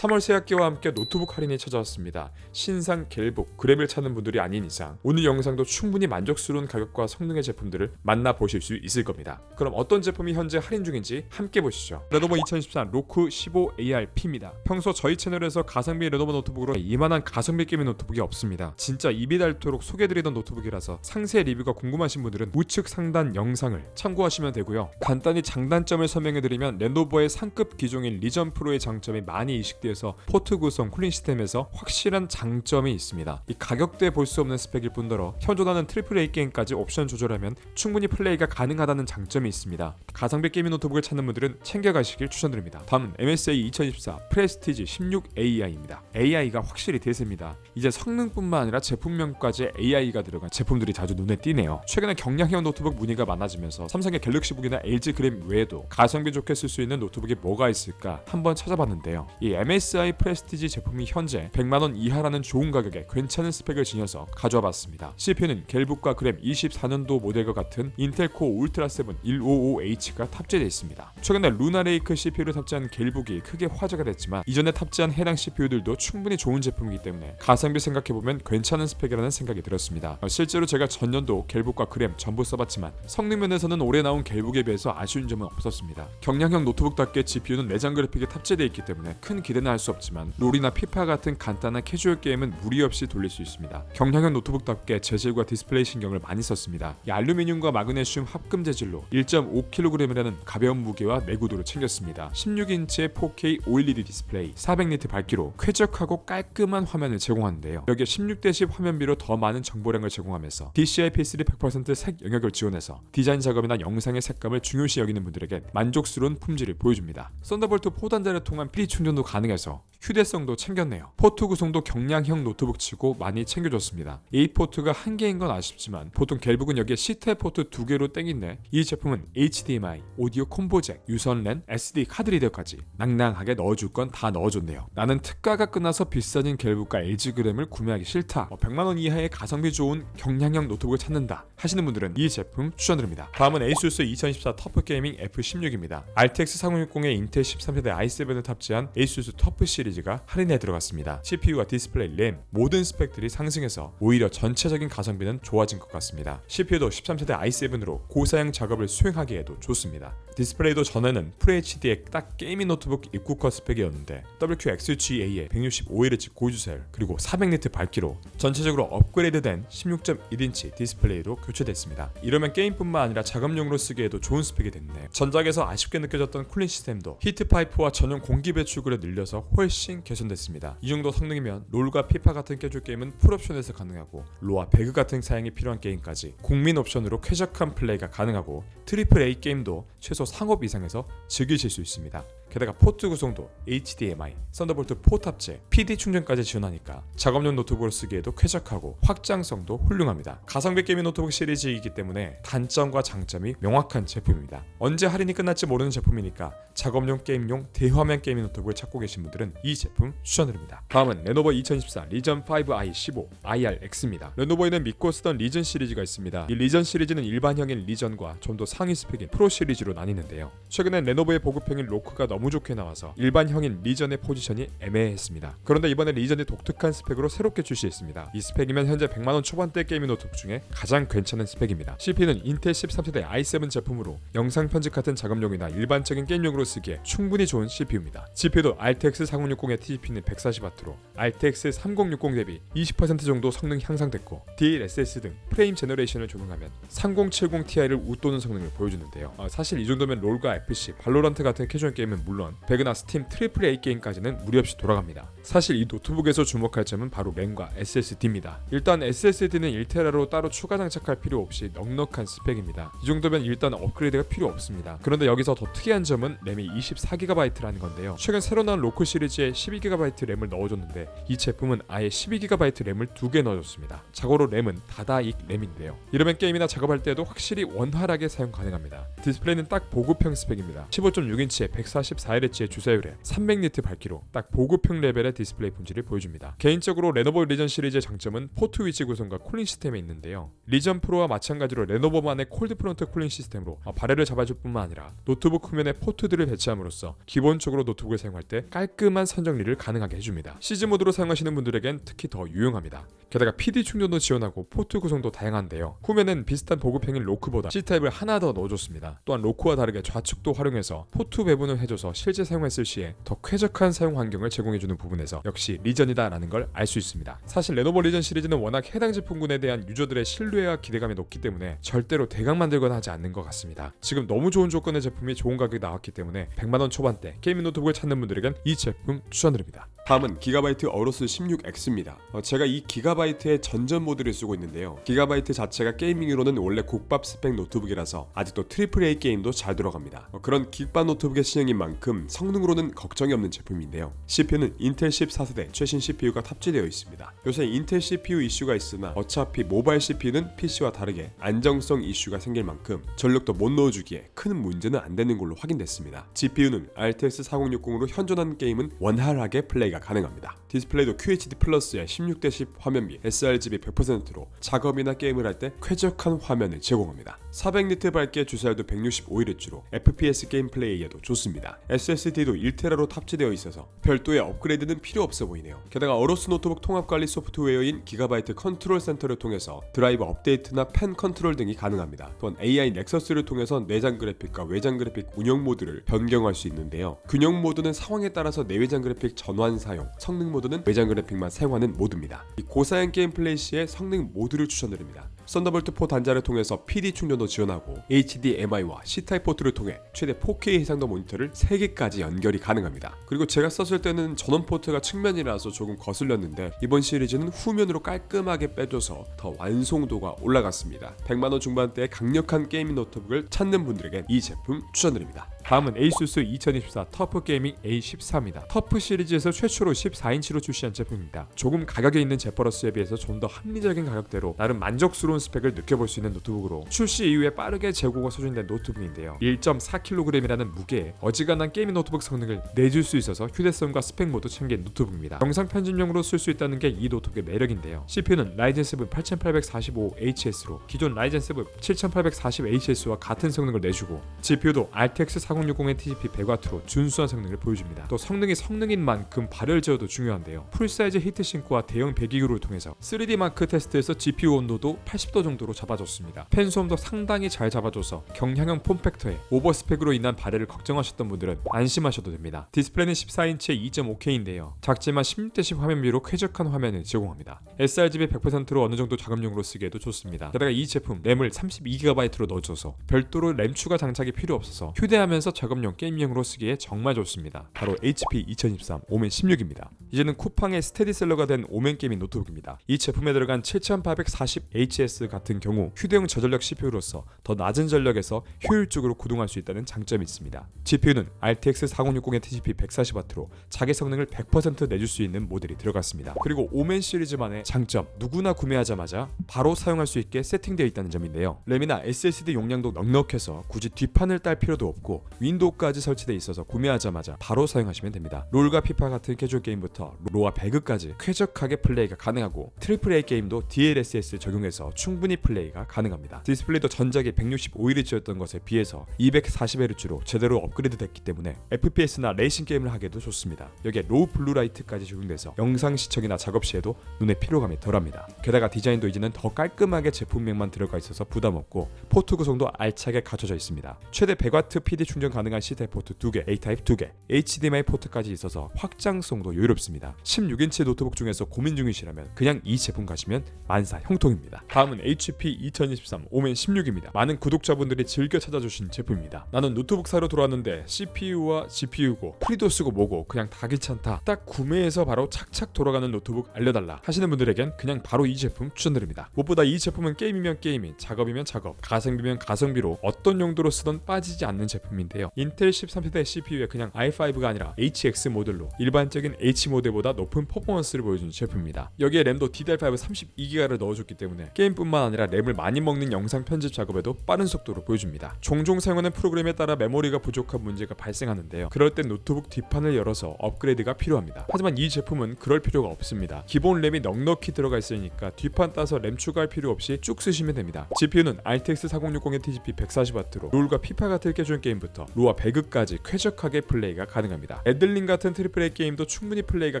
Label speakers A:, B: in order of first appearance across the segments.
A: 3월 새학기와 함께 노트북 할인이 찾아왔습니다. 신상 갤북 그램을 찾는 분들이 아닌 이상 오늘 영상도 충분히 만족스러운 가격과 성능의 제품들을 만나보실 수 있을 겁니다. 그럼 어떤 제품이 현재 할인 중인지 함께 보시죠. 레노버 2024 로크 15 ARP입니다. 평소 저희 채널에서 가성비 레노버 노트북으로 이만한 가성비 게임 노트북이 없습니다. 진짜 입이 닳도록 소개드리던 노트북이라서 상세 리뷰가 궁금하신 분들은 우측 상단 영상을 참고하시면 되고요. 간단히 장단점을 설명해드리면 레노버의 상급 기종인 리전 프로의 장점이 많이 이식되어 서 포트 구성 쿨링 시스템에서 확실한 장점이 있습니다. 이 가격대에 볼 수 없는 스펙일 뿐더러 현존하는 AAA 게임까지 옵션 조절하면 충분히 플레이가 가능하다는 장점이 있습니다. 가성비 게이밍 노트북을 찾는 분들은 챙겨가시길 추천드립니다. 다음은 MSI 2024 프레스티지 16AI입니다. AI가 확실히 대세입니다. 이제 성능뿐만 아니라 제품명까지 AI가 들어간 제품들이 자주 눈에 띄네요. 최근에 경량형 노트북 문의가 많아지면서 삼성의 갤럭시북이나 LG 그램 외에도 가성비 좋게 쓸 수 있는 노트북이 뭐가 있을까 한번 찾아봤는데요. 이 MSI 프레스티지 제품이 현재 100만 원 이하라는 좋은 가격에 괜찮은 스펙을 지녀서 가져와 봤습니다. CPU는 갤북과 그램 24년도 모델과 같은 인텔 코어 울트라 7 155H가 탑재되어 있습니다. 최근에 루나레이크 CPU를 탑재한 갤북이 크게 화제가 됐지만 이전에 탑재한 해당 CPU들도 충분히 좋은 제품이기 때문에 가성비 생각해보면 괜찮은 스펙이라는 생각이 들었습니다. 어, 실제로 제가 전년도 갤북과 그램 전부 써봤지만 성능 면에서는 올해 나온 갤북에 비해서 아쉬운 점은 없었습니다. 경량형 노트북답게 GPU는 내장 그래픽에 탑재되어 있기 때문에 큰 기대는 할 수 없지만 롤이나 피파 같은 간단한 캐주얼 게임은 무리 없이 돌릴 수 있습니다. 경량형 노트북답게 재질과 디스플레이 신경을 많이 썼습니다. 이 알루미늄과 마그네슘 합금 재질로 1.5kg이라는 가벼운 무게와 내구도를 챙겼습니다. 16인치의 4K OLED 디스플레이, 400니트 밝기로 쾌적하고 깔끔한 화면을 제공하는데요. 여기에 16대10 화면비로 더 많은 정보량을 제공하면서 DCI-P3 100%색 영역을 지원해서 디자인 작업이나 영상의 색감을 중요시 여기는 분들에게 만족스러운 품질을 보여줍니다. 썬더볼트 4단자를 통한 PD 충전도 가능해 서 휴대성도 챙겼네요. 포트 구성도 경량형 노트북치고 많이 챙겨줬습니다. A 포트가 한 개인 건 아쉽지만 보통 갤북은 여기에 C타입 포트 두 개로 땡긴데 이 제품은 HDMI, 오디오 콤보 잭, 유선 랜, SD 카드 리더까지 낭낭하게 넣어줄 건 다 넣어줬네요. 나는 특가가 끝나서 비싸진 갤북과 LG 그램을 구매하기 싫다. 100만 원 이하의 가성비 좋은 경량형 노트북을 찾는다 하시는 분들은 이 제품 추천드립니다. 다음은 ASUS 2024 터프 게이밍 F16입니다. RTX 4060에 인텔 13세대 i7을 탑재한 ASUS 터프 시리즈 가 할인에 들어갔습니다. CPU와 디스플레이, 램 모든 스펙들이 상승해서 오히려 전체적인 가성비는 좋아진 것 같습니다. CPU도 13세대 i7으로 고사양 작업을 수행하기에도 좋습니다. 디스플레이도 전에는 FHD의 딱 게이밍 노트북 입구컷 스펙이었는데 WQXGA의 165Hz 고주셀 그리고 400니트 밝기로 전체적으로 업그레이드된 16.1인치 디스플레이로 교체됐습니다. 이러면 게임뿐만 아니라 작업용으로 쓰기에도 좋은 스펙이 됐네. 전작에서 아쉽게 느껴졌던 쿨링 시스템도 히트 파이프와 전용 공기 배출구를 늘려서 훨씬 개선됐습니다. 이 정도 성능이면 롤과 피파 같은 캐주얼 게임은 풀옵션에서 가능하고 로와 배그 같은 사양이 필요한 게임까지 국민 옵션으로 쾌적한 플레이가 가능하고 트리플 A 게임도 최소 상업 이상에서 즐기실 수 있습니다. 게다가 포트 구성도 HDMI, 썬더볼트 4 탑재, PD 충전까지 지원하니까 작업용 노트북으로 쓰기에도 쾌적하고 확장성도 훌륭합니다. 가성비 게이밍 노트북 시리즈이기 때문에 단점과 장점이 명확한 제품입니다. 언제 할인이 끝날지 모르는 제품이니까 작업용 게임용 대화면 게이밍 노트북을 찾고 계신 분들은 이 제품 추천드립니다. 다음은 레노버 2014 리전 5i 15 IRX입니다. 레노버에는 믿고 쓰던 리전 시리즈가 있습니다. 이 리전 시리즈는 일반형인 리전과 좀 더 상위 스펙인 프로 시리즈로 나뉘는데요. 최근엔 레노버의 보급형인 로크가 너무 좋게 나와서 일반형인 리전의 포지션이 애매했습니다. 그런데 이번에 리전이 독특한 스펙으로 새롭게 출시했습니다. 이 스펙이면 현재 100만 원 초반대 게이밍 노트북 중에 가장 괜찮은 스펙입니다. CPU는 인텔 13세대 i7 제품으로 영상 편집 같은 작업용이나 일반적인 게임용으로 쓰기에 충분히 좋은 CPU입니다. GPU도 RTX 4060의 TGP는 140W로 RTX 3060 대비 20% 정도 성능 향상됐고 DLSS 등 프레임 제너레이션을 적용하면 3070 Ti를 웃도는 성능을 보여주는데요. 어, 사실 이 정도면 롤과 FC, 발로란트 같은 캐주얼 게임은 물론 배그나 스팀 트리플 A 게임까지는 무리 없이 돌아갑니다. 사실 이 노트북에서 주목할 점은 바로 램과 SSD입니다. 일단 SSD는 1테라로 따로 추가 장착할 필요 없이 넉넉한 스펙입니다. 이 정도면 일단 업그레이드가 필요 없습니다. 그런데 여기서 더 특이한 점은 램이 24GB라는 건데요. 최근 새로 나온 로크 시리즈에 12GB 램을 넣어줬는데 이 제품은 아예 12GB 램을 두 개 넣어줬습니다. 자고로 램은 다다익 램인데요. 이러면 게임이나 작업할 때도 확실히 원활하게 사용 가능합니다. 디스플레이는 딱 보급형 스펙입니다. 15.6인치에 144Hz의 주사율에 300니트 밝기로 딱 보급형 레벨의 디스플레이 품질을 보여줍니다. 개인적으로 레노버 리전 시리즈의 장점은 포트 위치 구성과 쿨링 시스템에 있는데요. 리전 프로와 마찬가지로 레노버만의 콜드 프론트 쿨링 시스템으로 어, 발열을 잡아줄 뿐만 아니라 노트북 후면에 포트들을 배치함으로써 기본적으로 노트북을 사용할 때 깔끔한 선정리를 가능하게 해줍니다. 시즈 모드로 사용하시는 분들에겐 특히 더 유용합니다. 게다가 PD 충전도 지원하고 포트 구성도 다양한데요. 후면은 비슷한 보급형인 로크보다 C타입을 하나 더 넣어줬습니다. 또한 로크와 다르게 좌측도 활용해서 포트 배분을 해줘서 실제 사용했을 시에 더 쾌적한 사용 환경을 제공해주는 부분에 서 역시 리전이다라는 걸 알 수 있습니다. 사실 레노버 리전 시리즈는 워낙 해당 제품군에 대한 유저들의 신뢰와 기대감이 높기 때문에 절대로 대강 만들거나 하지 않는 것 같습니다. 지금 너무 좋은 조건의 제품이 좋은 가격에 나왔기 때문에 100만 원 초반대 게이밍 노트북을 찾는 분들에겐 이 제품 추천드립니다.
B: 다음은 기가바이트 어로스 16X입니다. 어, 제가 이 기가바이트의 전전 모드를 쓰고 있는데요. 기가바이트 자체가 게이밍으로는 원래 국밥 스펙 노트북이라서 아직도 트리플 A 게임도 잘 들어갑니다. 어, 그런 기밥 노트북의 시행인 만큼 성능으로는 걱정이 없는 제품인데요. CPU는 인텔 14세대 최신 CPU가 탑재되어 있습니다. 요새 인텔 CPU 이슈가 있으나 어차피 모바일 CPU는 PC와 다르게 안정성 이슈가 생길 만큼 전력도 못 넣어주기에 큰 문제는 안 되는 걸로 확인됐습니다. GPU는 RTX 4060으로 현존하는 게임은 원활하게 플레이가 가능합니다. 디스플레이도 QHD 플러스의 16대10 화면비 sRGB 100%로 작업이나 게임을 할 때 쾌적한 화면을 제공합니다. 400니트 밝기의 주사율도 165Hz로 FPS 게임 플레이에도 좋습니다. SSD도 1TB로 탑재되어 있어서 별도의 업그레이드는 필요 없어 보이네요. 게다가 어로스 노트북 통합 관리 소프트웨어인 기가바이트 컨트롤 센터를 통해서 드라이버 업데이트나 펜 컨트롤 등이 가능합니다. 또한 AI 넥서스를 통해서 내장 그래픽과 외장 그래픽 운영 모드를 변경할 수 있는데요. 균형 모드는 상황에 따라서 내외장 그래픽 전환 사 용, 성능 모드는 외장 그래픽만 사용하는 모드입니다. 이 고사양 게임 플레이 시에 성능 모드를 추천드립니다. 썬더볼트 4 단자를 통해서 PD 충전도 지원하고 HDMI와 C타입 포트를 통해 최대 4K 해상도 모니터를 3개까지 연결이 가능합니다. 그리고 제가 썼을 때는 전원 포트가 측면이라서 조금 거슬렸는데 이번 시리즈는 후면으로 깔끔하게 빼줘서 더 완성도가 올라갔습니다. 100만원 중반대의 강력한 게이밍 노트북을 찾는 분들에게 이 제품 추천드립니다.
A: 다음은 에이수스 2024 터프 게이밍 A14입니다. 터프 시리즈에서 최초로 14인치로 출시한 제품입니다. 조금 가격에 있는 제퍼러스에 비해서 좀 더 합리적인 가격대로 나름 만족스러운 스펙을 느껴볼 수 있는 노트북으로 출시 이후에 빠르게 재고가 소진된 노트북인데요. 1.4kg이라는 무게에 어지간한 게이밍 노트북 성능을 내줄 수 있어서 휴대성과 스펙 모두 챙긴 노트북입니다. 영상 편집용으로 쓸 수 있다는 게 이 노트북의 매력인데요. CPU는 라이젠 7 8845HS로 기존 라이젠 7 7840HS와 같은 성능을 내주고 GPU도 RTX 4060의 TGP 100W로 준수한 성능을 보여줍니다. 또 성능이 성능인 만큼 발열 제어도 중요한데요. 풀사이즈 히트싱크와 대형 배기구를 통해서 3D 마크 테스트에서 GPU 온도도 80도 정도로 잡아줬습니다. 펜소음도 상당히 잘 잡아줘서 경량형 폼팩터에 오버스펙으로 인한 발열을 걱정하셨던 분들은 안심하셔도 됩니다. 디스플레이는 14인치의 2.5K인데요. 작지만 16대10 화면비로 쾌적한 화면을 제공합니다. sRGB 100%로 어느 정도 작업용으로 쓰기에도 좋습니다. 게다가 이 제품 램을 32GB로 넣어줘서 별도로 램 추가 장착이 필요 없어서 휴대하면서 작업용 게임용으로 쓰기에 정말 좋습니다. 바로 HP 2023 오멘 16입니다. 이제는 쿠팡의 스테디셀러가 된 오멘 게이밍 노트북입니다. 이 제품에 들어간 7840HS 같은 경우 휴대용 저전력 CPU로서 더 낮은 전력에서 효율적으로 구동할 수 있다는 장점이 있습니다. GPU는 RTX 4060의 TGP 140W로 자기 성능을 100% 내줄 수 있는 모델이 들어갔습니다. 그리고 오멘 시리즈만의 장점 누구나 구매하자마자 바로 사용할 수 있게 세팅되어 있다는 점인데요. 램이나 SSD 용량도 넉넉해서 굳이 뒷판을 딸 필요도 없고 윈도우까지 설치돼 있어서 구매하자마자 바로 사용하시면 됩니다. 롤과 피파 같은 캐주얼 게임부터 로와 배그까지 쾌적하게 플레이가 가능하고 트리플 A 게임도 DLSS 적용해서 충분히 플레이가 가능합니다. 디스플레이도 전작이 165Hz였던 것에 비해서 240Hz로 제대로 업그레이드 됐기 때문에 FPS나 레이싱 게임을 하기에도 좋습니다. 여기에 로우 블루라이트까지 적용돼서 영상 시청이나 작업 시에도 눈의 피로감이 덜합니다. 게다가 디자인도 이제는 더 깔끔하게 제품명만 들어가 있어서 부담 없고 포트 구성도 알차게 갖춰져 있습니다. 최대 100W PD 충전 가능한 C타입 포트 2개, A타입 2개, HDMI 포트까지 있어서 확장성도 여유롭습니다. 16인치 노트북 중에서 고민 중이시라면 그냥 이 제품 가시면 만사 형통입니다. 다음 은 HP 2023 오멘 16입니다. 많은 구독자분들이 즐겨 찾아주신 제품입니다. 나는 노트북 사러 들어왔는데 CPU와 GPU고 프리도 쓰고 뭐고 그냥 다 귀찮다. 딱 구매해서 바로 착착 돌아가는 노트북 알려달라 하시는 분들에겐 그냥 바로 이 제품 추천드립니다. 무엇보다 이 제품은 게임이면 게임인, 작업이면 작업, 가성비면 가성비로 어떤 용도로 쓰던 빠지지 않는 제품인데요. 인텔 13세대 CPU에 그냥 i5가 아니라 HX 모델로 일반적인 H 모델보다 높은 퍼포먼스를 보여주는 제품입니다. 여기에 램도 DDR5 32기가를 넣어줬기 때문에 게임 뿐 게임뿐만 아니라 램을 많이 먹는 영상 편집 작업에도 빠른 속도로 보여줍니다. 종종 사용하는 프로그램에 따라 메모리가 부족한 문제가 발생하는데요. 그럴 땐 노트북 뒷판을 열어서 업그레이드가 필요합니다. 하지만 이 제품은 그럴 필요가 없습니다. 기본 램이 넉넉히 들어가 있으니까 뒷판 따서 램 추가할 필요 없이 쭉 쓰시면 됩니다. GPU는 RTX 4060의 TGP 140W로 롤과 피파 같은 깨준 게임부터 로와 배그까지 쾌적하게 플레이가 가능합니다. 애들링 같은 트리플 A 게임도 충분히 플레이가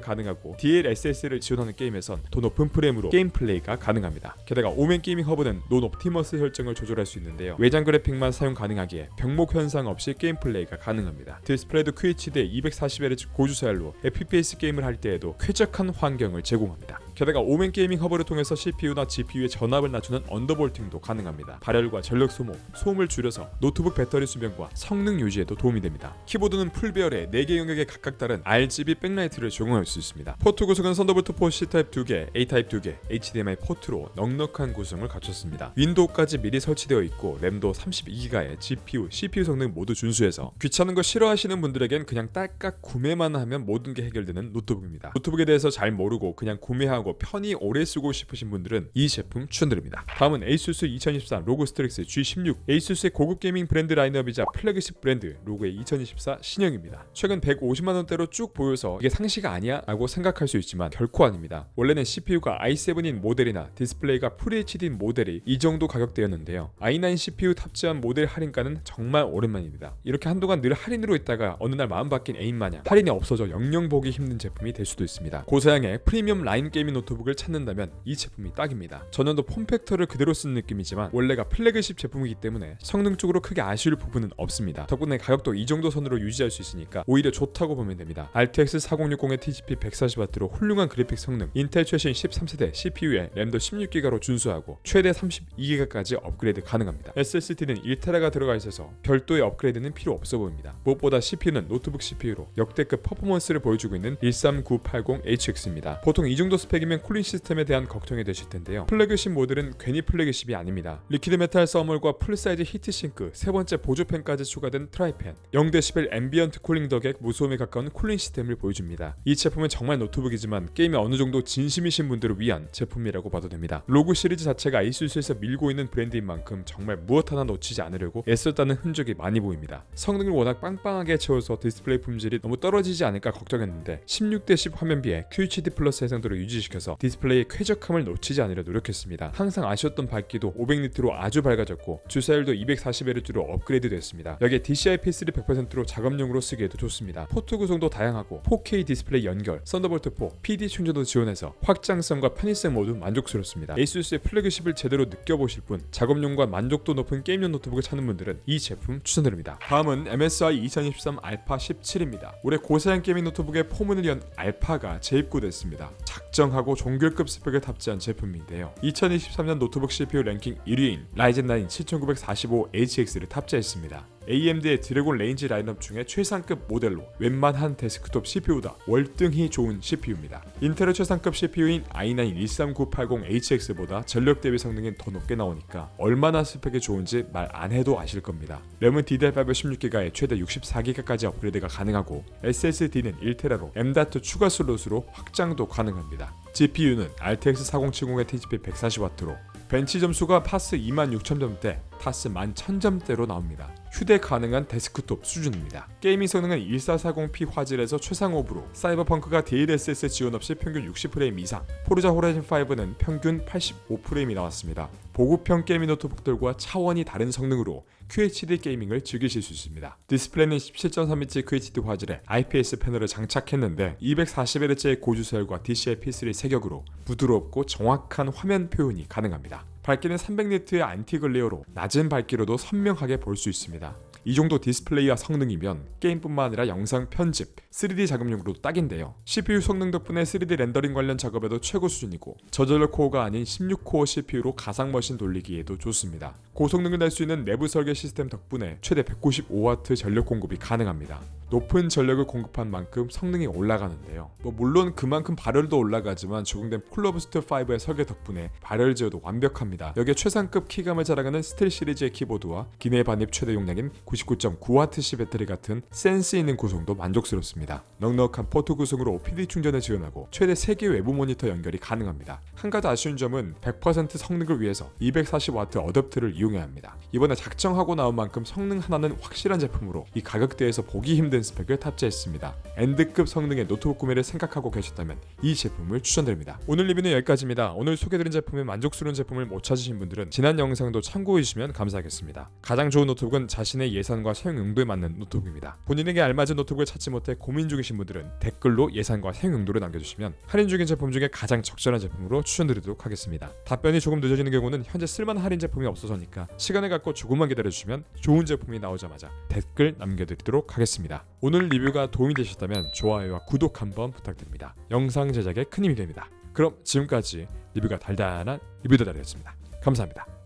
A: 가능하고 DLSS를 지원하는 게임에선 더 높은 프레임으로 게임 플레이가 가능합니다. 게다가 오멘 게이밍 허브는 논 옵티머스 설정을 조절할 수 있는데요. 외장 그래픽만 사용 가능하기에 병목 현상 없이 게임 플레이가 가능합니다. 디스플레이도 QHD 240Hz 고주사열로 FPS 게임을 할 때에도 쾌적한 환경을 제공합니다. 게다가 오멘 게이밍 허브를 통해서 CPU나 GPU의 전압을 낮추는 언더볼팅도 가능합니다. 발열과 전력 소모, 소음을 줄여서 노트북 배터리 수명과 성능 유지에도 도움이 됩니다. 키보드는 풀배열에 4개 영역에 각각 다른 RGB 백라이트를 적용할 수 있습니다. 포트 구성은 썬더볼트 4 C타입 2개, A타입 2개, HDMI 포트로 넉넉한 구성을 갖췄습니다. 윈도우까지 미리 설치되어 있고 램도 32기가에 GPU, CPU 성능 모두 준수해서 귀찮은 거 싫어하시는 분들에겐 그냥 딸깍 구매만 하면 모든 게 해결되는 노트북입니다. 노트북에 대해서 잘 모르고 그냥 구매하고 편히 오래 쓰고 싶으신 분들은 이 제품 추천드립니다. 다음은 ASUS 2024 로고 스트릭스 G16 ASUS의 고급 게이밍 브랜드 라인업이자 플래그십 브랜드 로고의 2024 신형입니다. 최근 150만 원대로 쭉 보여서 이게 상시가 아니야? 라고 생각할 수 있지만 결코 아닙니다. 원래는 CPU가 i7인 모델이나 디스플레이가 FHD 인 모델이 이 정도 가격대였는데요. i9 CPU 탑재한 모델 할인가는 정말 오랜만입니다. 이렇게 한동안 늘 할인으로 있다가 어느 날 마음 바뀐 애인 마냥 할인이 없어져 영영 보기 힘든 제품이 될 수도 있습니다. 고사양의 프리미엄 라인 게이밍 노트북을 찾는다면 이 제품이 딱입니다. 전년도 폼팩터를 그대로 쓴 느낌이지만 원래가 플래그십 제품이기 때문에 성능적으로 크게 아쉬울 부분은 없습니다. 덕분에 가격도 이 정도 선으로 유지할 수 있으니까 오히려 좋다고 보면 됩니다. RTX 4060의 TGP 140W로 훌륭한 그래픽 성능, 인텔 최신 13세대 CPU에 램도 16기가로 준수 하고 최대 32기가까지 업그레이드 가능합니다. SSD는 1테라가 들어가 있어서 별도의 업그레이드는 필요 없어 보입니다. 무엇보다 CPU는 노트북 CPU로 역대급 퍼포먼스를 보여주고 있는 13980HX입니다. 보통 이 정도 스펙이면 쿨링 시스템에 대한 걱정이 되실 텐데요. 플래그십 모델은 괜히 플래그십이 아닙니다. 리퀴드 메탈 서멀과 풀사이즈 히트싱크, 세 번째 보조팬까지 추가된 트라이팬, 0데시벨 앰비언트 쿨링 덕에 무소음에 가까운 쿨링 시스템을 보여줍니다. 이 제품은 정말 노트북이지만 게임에 어느 정도 진심이신 분들을 위한 제품이라고 봐도 됩니다. 로그 시리즈 자체가 아이수스에서 밀고 있는 브랜드인 만큼 정말 무엇 하나 놓치지 않으려고 애썼다는 흔적이 많이 보입니다. 성능을 워낙 빵빵하게 채워서 디스플레이 품질이 너무 떨어지지 않을까 걱정했는데 16대10 화면비에 QHD 플러스 해상도를 유지시켜서 디스플레이의 쾌적함을 놓치지 않으려 노력했습니다. 항상 아쉬웠던 밝기도 500니트로 아주 밝아졌고 주사율도 240Hz로 업그레이드 됐습니다. 여기에 DCI P3 100%로 작업용으로 쓰기에도 좋습니다. 포트 구성도 다양하고 4K 디스플레이 연결, 썬더볼트 4, PD 충전도 지원해서 확장성과 편의성 모두 만족스럽습니다. ASUS의 플래그십을 제대로 느껴보실 분, 작업용과 만족도 높은 게임용 노트북을 찾는 분들은 이 제품 추천드립니다. 다음은 MSI 2023 알파 17입니다. 올해 고사양 게이밍 노트북의 포문을 연 알파가 재입고됐습니다. 작정하고 종결급 스펙을 탑재한 제품인데요. 2023년 노트북 CPU 랭킹 1위인 라이젠 9 7945HX를 탑재했습니다. AMD의 드래곤 레인지 라인업 중에 최상급 모델로 웬만한 데스크톱 CPU보다 월등히 좋은 CPU입니다. 인텔의 최상급 CPU인 i9 13980HX보다 전력 대비 성능이 더 높게 나오니까 얼마나 스펙이 좋은지 말 안 해도 아실 겁니다. 램은 DDR5 16기가에 최대 64기가까지 업그레이드가 가능하고 SSD는 1테라로 M.2 추가 슬롯으로 확장도 가능합니다. GPU는 RTX 4070의 TGP 140W로 벤치 점수가 파스 26,000점대, 타스 11,000점대로 나옵니다. 휴대 가능한 데스크톱 수준입니다. 게이밍 성능은 1440p 화질에서 최상업으로 사이버펑크가 DLSS 지원 없이 평균 60프레임 이상, 포르자 호라이즌 5는 평균 85프레임이 나왔습니다. 보급형 게이밍 노트북들과 차원이 다른 성능으로 QHD 게이밍을 즐기실 수 있습니다. 디스플레이는 17.3인치 QHD 화질에 IPS 패널을 장착했는데 240Hz의 고주설과 DCI P3 세격으로 부드럽고 정확한 화면 표현이 가능합니다. 밝기는 300니트의 안티글레어로 낮은 밝기로도 선명하게 볼 수 있습니다. 이 정도 디스플레이와 성능이면 게임뿐만 아니라 영상 편집, 3D 작업용으로도 딱인데요. CPU 성능 덕분에 3D 렌더링 관련 작업에도 최고 수준이고 저전력 코어가 아닌 16코어 CPU로 가상 머신 돌리기에도 좋습니다. 고성능을 낼 수 있는 내부 설계 시스템 덕분에 최대 195W 전력 공급이 가능합니다. 높은 전력을 공급한 만큼 성능이 올라가는데요. 뭐 물론 그만큼 발열도 올라가지만 적용된 쿨러부스트 5의 설계 덕분에 발열 제어도 완벽합니다. 여기에 최상급 키감을 자랑하는 스틸 시리즈의 키보드와 기내 반입 최대 용량인 99.9Wc 배터리 같은 센스 있는 구성도 만족스럽습니다. 넉넉한 포트 구성으로 PD 충전을 지원하고 최대 3개 외부 모니터 연결이 가능합니다. 한 가지 아쉬운 점은 100% 성능을 위해서 240W 어댑터를 이용해야 합니다. 이번에 작정하고 나온 만큼 성능 하나는 확실한 제품으로 이 가격대에서 보기 힘든 스펙을 탑재했습니다. 엔드급 성능의 노트북 구매를 생각하고 계셨다면 이 제품을 추천드립니다. 오늘 리뷰는 여기까지입니다. 오늘 소개드린 제품에 만족스러운 제품을 못 찾으신 분들은 지난 영상도 참고해 주시면 감사하겠습니다. 가장 좋은 노트북은 자신의 예산과 사용 용도에 맞는 노트북입니다. 본인에게 알맞은 노트북을 찾지 못해 고민 중이신 분들은 댓글로 예산과 사용 용도를 남겨주시면 할인 중인 제품 중에 가장 적절한 제품으로 추천드리도록 하겠습니다. 답변이 조금 늦어지는 경우는 현재 쓸만한 할인 제품이 없어서니까 시간을 갖고 조금만 기다려주시면 좋은 제품이 나오자마자 댓글 남겨드리도록 하겠습니다. 오늘 리뷰가 도움이 되셨다면 좋아요와 구독 한번 부탁드립니다. 영상 제작에 큰 힘이 됩니다. 그럼 지금까지 리뷰가 달달한 리뷰더달이었습니다. 감사합니다.